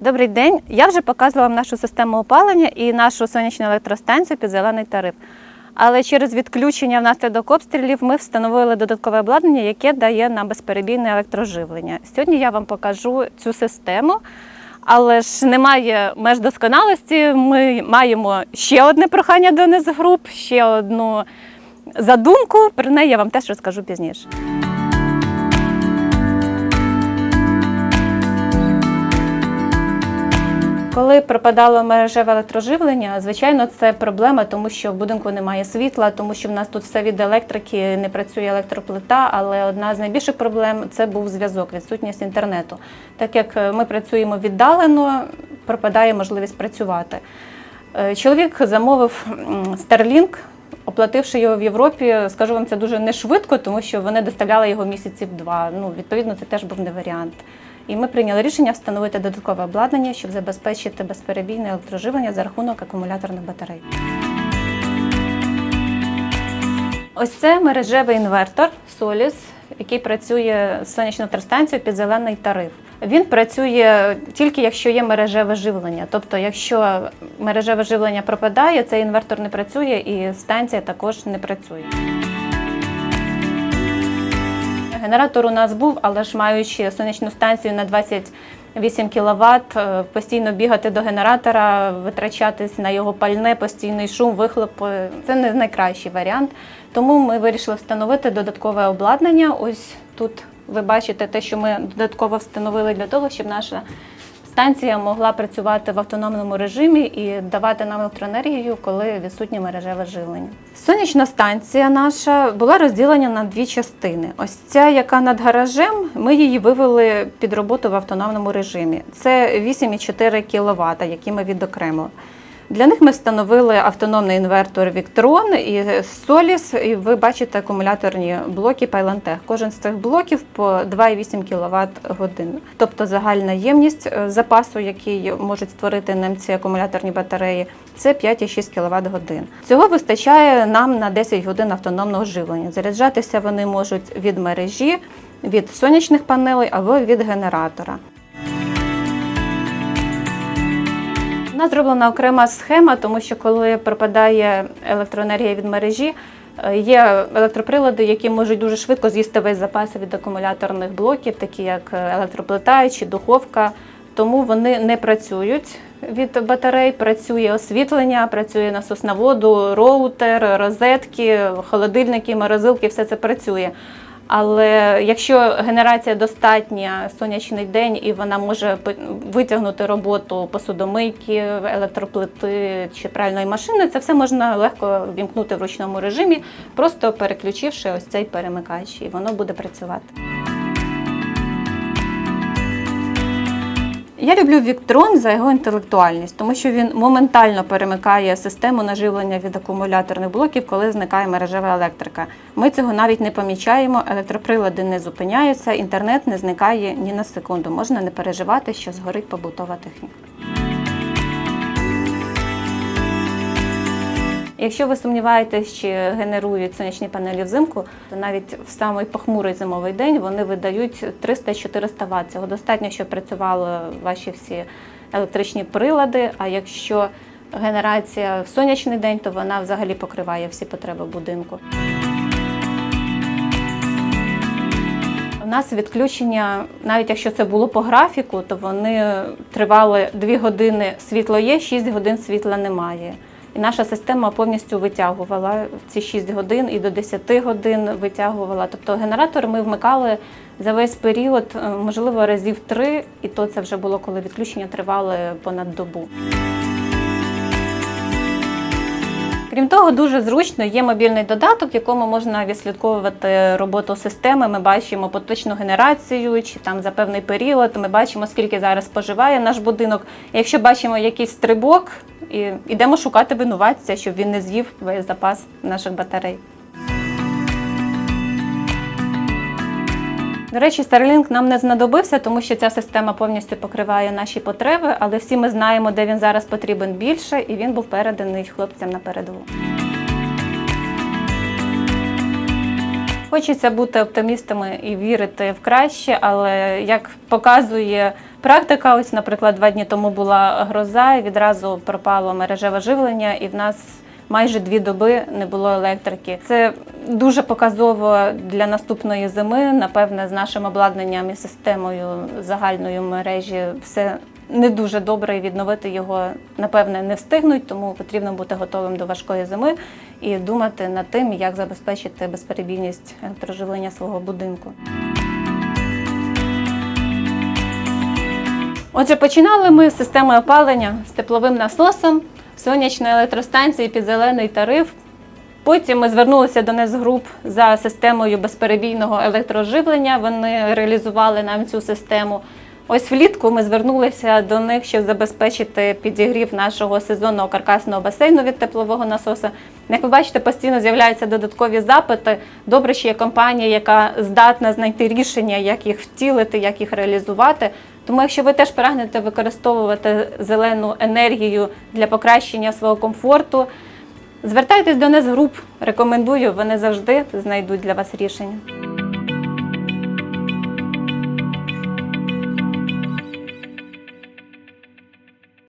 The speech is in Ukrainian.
Добрий день. Я вже показувала вам нашу систему опалення і нашу сонячну електростанцію під зелений тариф. Але через відключення внаслідок обстрілів ми встановили додаткове обладнання, яке дає нам безперебійне електроживлення. Сьогодні я вам покажу цю систему, але ж немає меж досконалості. Ми маємо ще одне прохання до Незгруп, ще одну задумку. Про неї я вам теж розкажу пізніше. Коли пропадало мережеве електроживлення, звичайно, це проблема, тому що в будинку немає світла, тому що в нас тут все від електрики, не працює електроплита. Але одна з найбільших проблем це був зв'язок, відсутність інтернету. Так як е, ми працюємо віддалено, пропадає можливість працювати. Е, Чоловік замовив Starlink, оплативши його в Європі. Скажу вам, це дуже не швидко, тому що вони доставляли його місяців два. Ну, відповідно, це теж був не варіант. І ми прийняли рішення встановити додаткове обладнання, щоб забезпечити безперебійне електроживлення за рахунок акумуляторних батарей. Ось це мережевий інвертор Solis, який працює з сонячною електростанцією під зелений тариф. Він працює тільки якщо є мережеве живлення. Тобто, якщо мережеве живлення пропадає, цей інвертор не працює і станція також не працює. Генератор у нас був, але ж маючи сонячну станцію на 28 кВт, е, постійно бігати до генератора, витрачатись на його пальне, постійний шум, вихлопи це не найкращий варіант. Тому ми вирішили встановити додаткове обладнання. Ось тут ви бачите те, що ми додатково встановили для того, щоб наша станція могла працювати в автономному режимі і давати нам електроенергію, коли відсутнє мережеве живлення. Сонячна станція наша була розділена на дві частини. Ось ця, яка над гаражем, ми її вивели під роботу в автономному режимі. Це 8,4 кВт, які ми відокремили. Для них ми встановили автономний інвертор Victron і Solis, і ви бачите акумуляторні блоки Pylantech. Кожен з цих блоків по 2,8 кВт годин. Тобто загальна ємність е, запасу, який можуть створити нам ці акумуляторні батареї, це 5,6 кВт годин. Цього вистачає нам на 10 годин автономного живлення. Заряджатися вони можуть від мережі, від сонячних панелей або від генератора. Нас зроблена окрема схема, тому що коли пропадає електроенергія від мережі, е, є електроприлади, які можуть дуже швидко з'їсти весь запас від акумуляторних блоків, такі як е, електроплита чи духовка. Тому вони не працюють від батарей. Працює освітлення, працює насос на воду, роутер, розетки, холодильники, морозилки, все це працює. Але якщо генерація достатня сонячний день і вона може витягнути роботу посудомийки, електроплити чи пральної машини, це все можна легко вімкнути в ручному режимі, просто переключивши ось цей перемикач, і воно буде працювати. Я люблю Віктрон за його інтелектуальність, тому що він моментально перемикає систему наживлення від акумуляторних блоків, коли зникає мережева електрика. Ми цього навіть не помічаємо, електроприлади не зупиняються, інтернет не зникає ні на секунду. Можна не переживати, що згорить побутова техніка. Якщо ви сумніваєтесь, чи генерують сонячні панелі взимку, то навіть в самий похмурий зимовий день вони видають 300-400 Вт. Цього достатньо, щоб працювали ваші всі електричні прилади. А якщо генерація в сонячний день, то вона взагалі покриває всі потреби будинку. У нас відключення, навіть якщо це було по графіку, то вони тривали 2 години світло є, 6 годин світла немає. І наша система повністю витягувала в ці 6 годин і до 10 годин витягувала. Тобто генератор ми вмикали за весь період, е, можливо, разів три, і то це вже було, коли відключення тривали понад добу. Крім того, дуже зручно є мобільний додаток, якому можна відслідковувати роботу системи. Ми бачимо поточну генерацію чи там за певний період. Ми бачимо, скільки зараз споживає наш будинок. Якщо бачимо якийсь стрибок, і йдемо шукати винуватця, щоб він не з'їв весь запас наших батарей. До речі, Starlink нам не знадобився, тому що ця система повністю покриває наші потреби, але всі ми знаємо, де він зараз потрібен більше, і він був переданий хлопцям на передову. Хочеться бути оптимістами і вірити в краще, але як показує практика, ось, наприклад, два дні тому була гроза, і відразу пропало мережеве живлення, і в нас майже дві доби не було електрики. Це дуже показово для наступної зими. Напевне, з нашим обладнанням і системою загальної мережі все не дуже добре і відновити його, напевне, не встигнуть, тому потрібно бути готовим до важкої зими і думати над тим, як забезпечити безперебійність електроживлення свого будинку. Отже, починали ми з системи опалення з тепловим насосом, сонячної електростанції під зелений тариф. Потім ми звернулися до Несгруп за системою безперебійного електроживлення. Вони реалізували нам цю систему. Ось влітку ми звернулися до них, щоб забезпечити підігрів нашого сезонного каркасного басейну від теплового насоса. Як ви бачите, постійно з'являються додаткові запити. Добре, що є компанія, яка здатна знайти рішення, як їх втілити, як їх реалізувати. Тому, якщо ви теж прагнете використовувати зелену енергію для покращення свого комфорту, звертайтесь до нас груп. Рекомендую, вони завжди знайдуть для вас рішення.